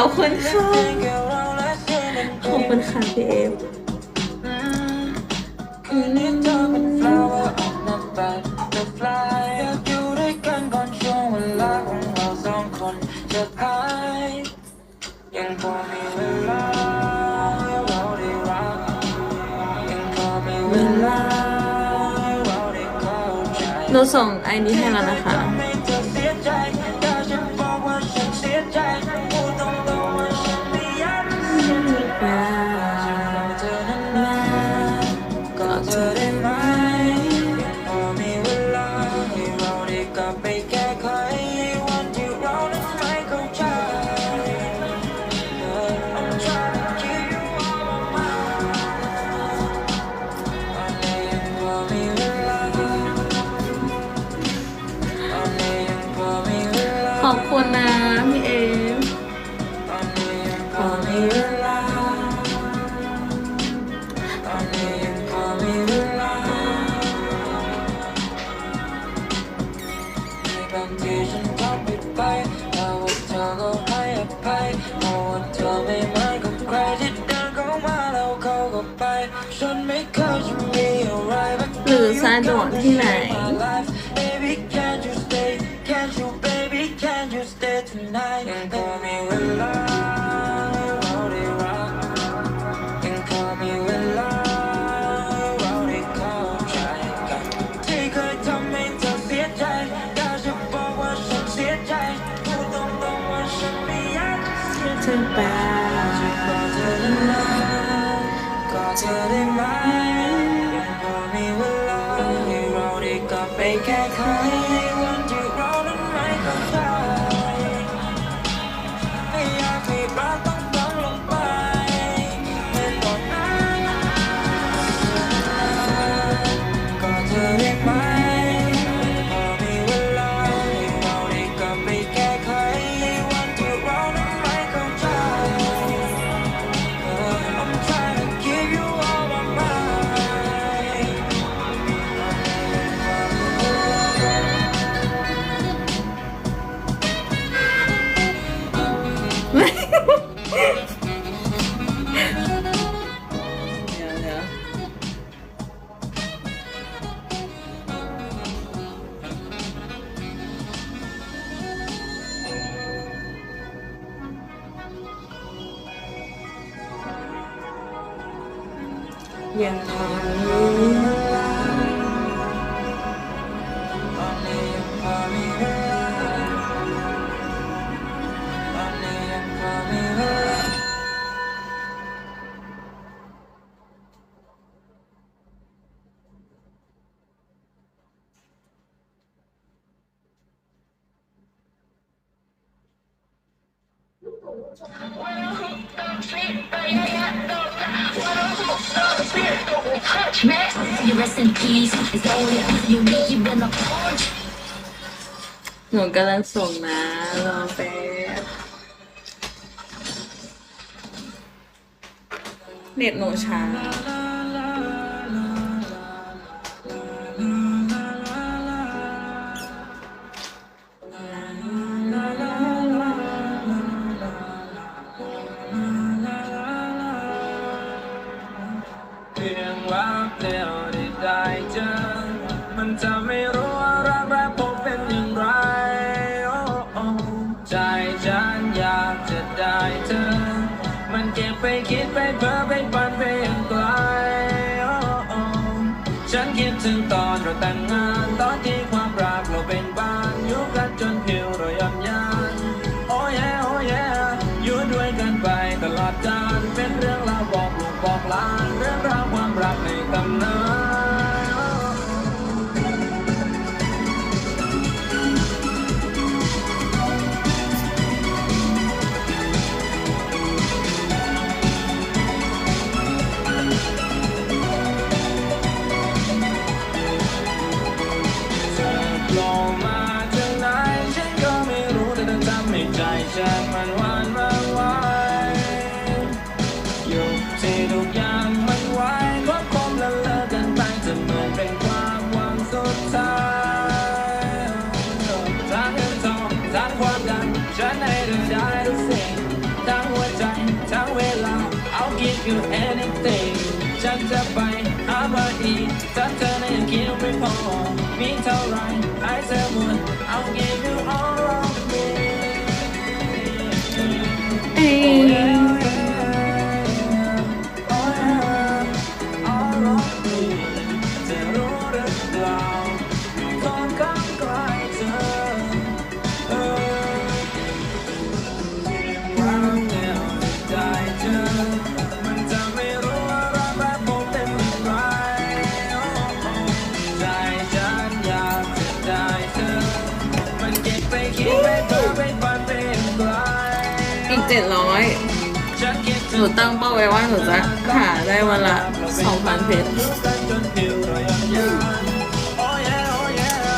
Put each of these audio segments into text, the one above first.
ขอบคุณค่ะขอบคุณค่ะพี่เอฟหนูส่งไอ้นี้ให้แล้วนะคะ อบคุณนะพี่เอมหรือสะดวกที่ไหน think I climb Nhìn. หนูกำลังส่งนะรอแป๊บเน็ตหนูช้า คิดไเจ็ดร้อยหนูตั้งเป้าไว้ว่าหนูจะหาได้วันละสองพันเพชร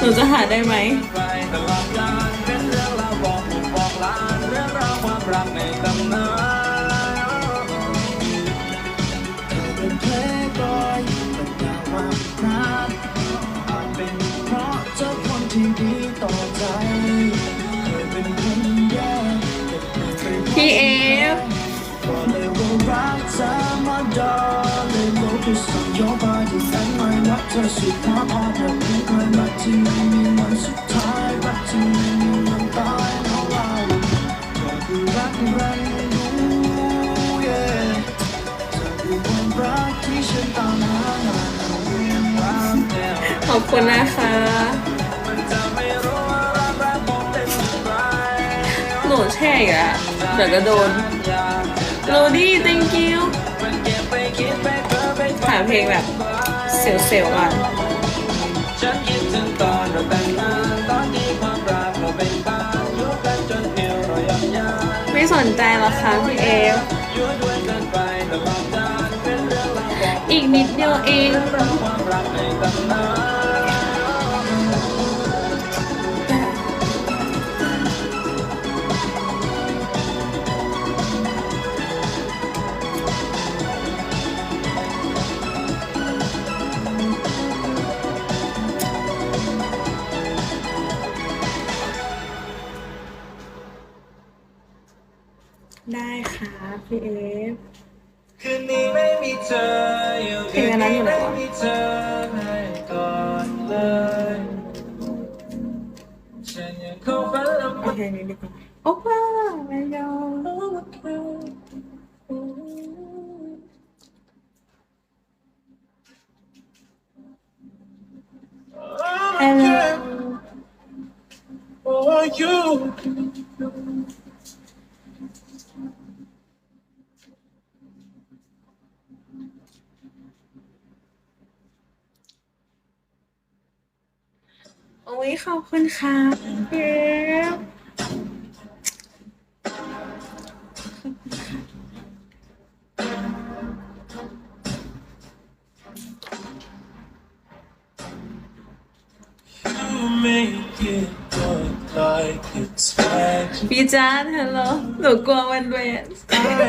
หนูจะหาได้ไหมเป็นเรื่องราวบอกบุกบอกลาเรื่องราวความรักในตำนาน เธอสุดท้าพอแบบนี้ก็รักที่ไม่มีวันสุดท้ายรักที่ไม่มีวันตายเท่าไร่ก็คือรักรันรู้ yeah เธอคือความรักที่ฉันตามหานานเรียนรักเดียวขอบคุณนะคะมันจะไม่รู้ว่ารักแรกพบเป็นอย่างไรหนูแช่อีกอะเดี๋ยวก็โดนโรดี้ thank you มันเก็บไปคิดไปเพ้อไปฝันหาเพลงแบบ เซลล์ๆก่อนฉันคิดถึงตอนเราแต่งงานตอนที่ความรักเราเป็นบ้านอยู่กันจนเหี่ยวเรายังยานไม่สนใจหรอกค่ะพี่เอฟอยู่ด้วยกันไปตลอดกาลเป็นเรื่องราวบอกอีกนิดเดียวเองเรื่องราวความรักในตำนาน ได้ค่ะพี่เอฟ คืนนี้ไม่มีเธออยู่เพลงอันนั้นอยู่ไหนวะ ไม่มีเธอให้ก่อนเลยฉันยังคงฝันและโอเคนี้ดีกว่าโอ้ป้าไม่ยอม Hello. อ้ยขอบคุณค่ะพี่เอฟ You make it look like it's magic. พี่จานฮัลโหลหนูกลัววันเวท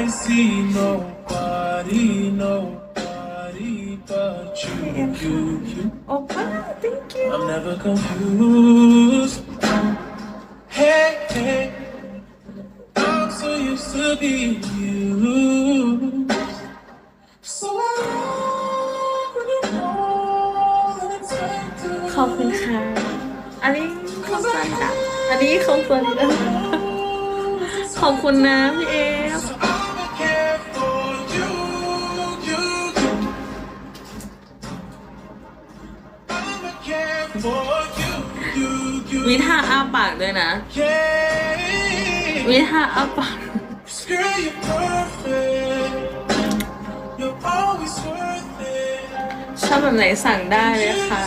I see nobody, nobody but you, you, you. โอ้ป้า thank you I'm never confused. Hey, hey, I'm so used to being you. So I already know that it's time to ขอบคุณค่ะ อันนี้ขอบคุณค่ะ อันนี้ขอบคุณค่ะขอบคุณนะพี่เอ you, you. มีท่าอ้าปากด้วยนะ Yeah. มีท่าอ้าปาก Girl, you're perfect. You're always worth it. ชอบแบบไหนสั่งได้เลยค่ะ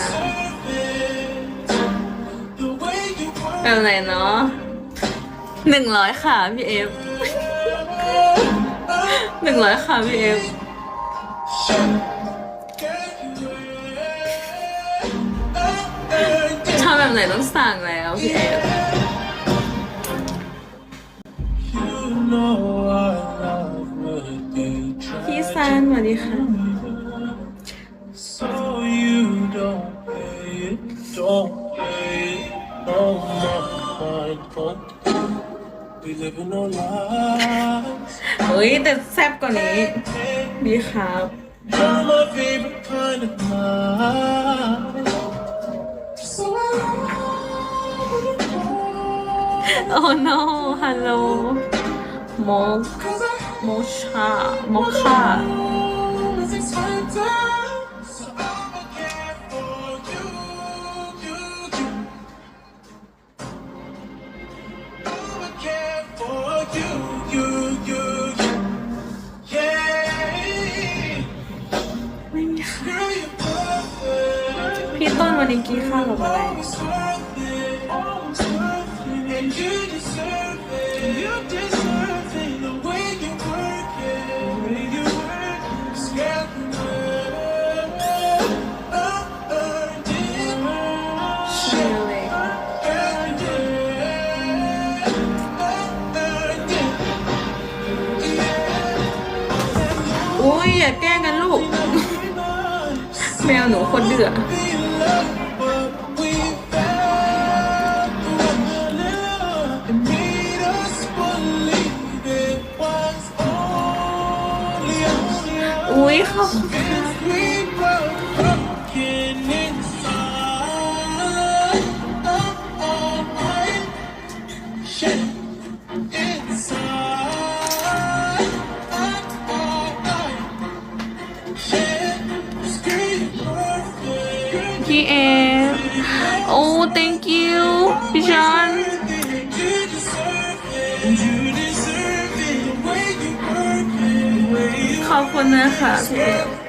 The way you แบ work. บไหนเนาะหนึ่งร้อยค่ะพี่เอฟ หนึ่งร้อยค่ะพี่เอฟ ไหนต้องสั่งแล้วพี่เอฟ You know I love what they try พี่ซันสวัสดีค่ะ So you don't pay it, don't pay it, no more mind fun. We live in no lies. เฮ้ยแต่แซ่บกว่านี้ ดีครับ You're my favorite kind of night. โอ้ no ฮัลโหลโมก cause I โมชาโมค่า was expecting. So I'ma care for you, you, you. I'ma care for you, you, you, you. Yeah. ไม่มีค่ะ Girl, you're perfect. พี่ต้นวันนี้กินข้าวกับอะไร คนเดือด Be in love, but we fell one love and made us believe it was only, only us. อุ้ยขอบคุณ พี่ชอนขอบคุณนะคะพี่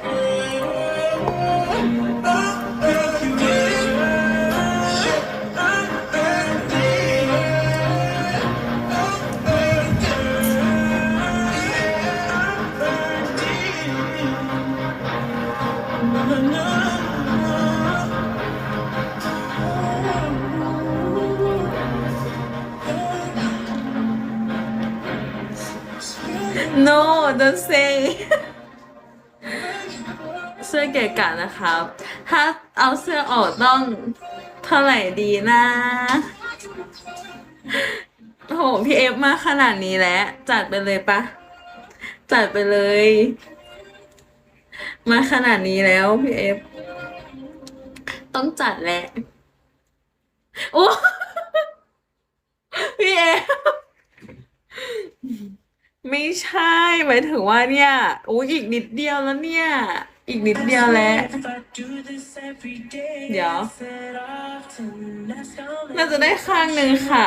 no don't say เสื้อเก๋กะนะครับ ถ้าเอาเสื้อออกต้องเท่าไหร่ดีนะโอ้โหพี่เอฟมาขนาดนี้แล้ว จัดไปเลยปะ จัดไปเลย มาขนาดนี้แล้วพี่เอฟ ต้องจัดแหละ โอ้ พี่เอฟ ไม่ใช่หมายถึงว่าเนี่ยโอ้อีกนิดเดียวแล้วเนี่ย อีกนิดเดียวแล้วเดี๋ยวน่าจะได้ข้างหนึ่งค่ะ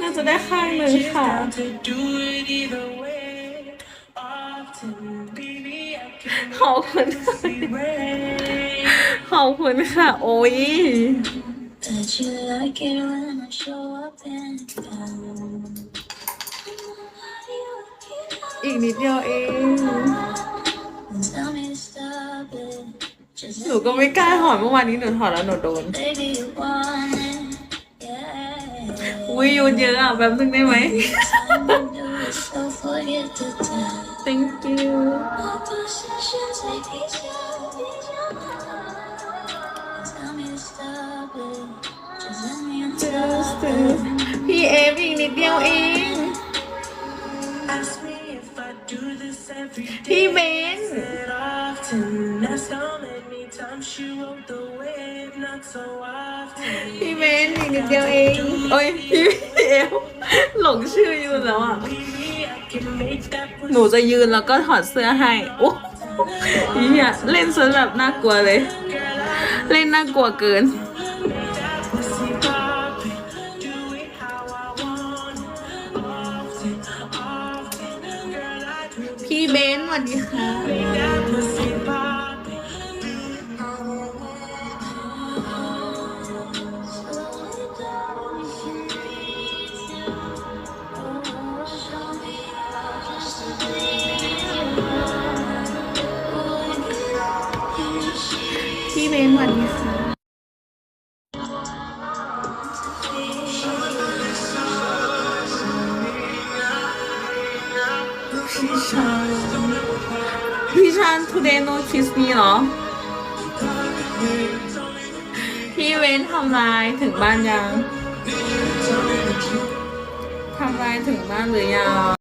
น่าจะได้ข้างหนึ่งค่ะขอบคุณขอบคุณค่ะ โอ้ย Bet you like it when I show up in town. อีกนิดเดียวเอง Tell me to stop it. Just หนูก็ไม่กล้าถอดเมื่อวานนี้หนูถอดแล้วหนูโดน baby, you want it. Yeah. อุ้ยยูนเยอะอะแป๊บนึงได้ไหม Time to do it, so forget the time. thank you My possessions make me Tell me to stop it. Just let me on just top it. พี่เอฟอีกนิดเดียวเอง พี่เบนพี่เบนอีกนิดเดียวเองโอ้ยพี่เอฟหลงชื่อยูนแล้วอะ หนูจะยืนแล้วก็ถอดเสื้อให้ โอ้ยเหี้ยเล่นซะแบบน่ากลัวเลย เล่นน่ากลัวเกิน เบนสวัสดีค่ะ พี่เบนสวัสดีค่ะ บ้านยังทำลายถึงบ้านหรือยัง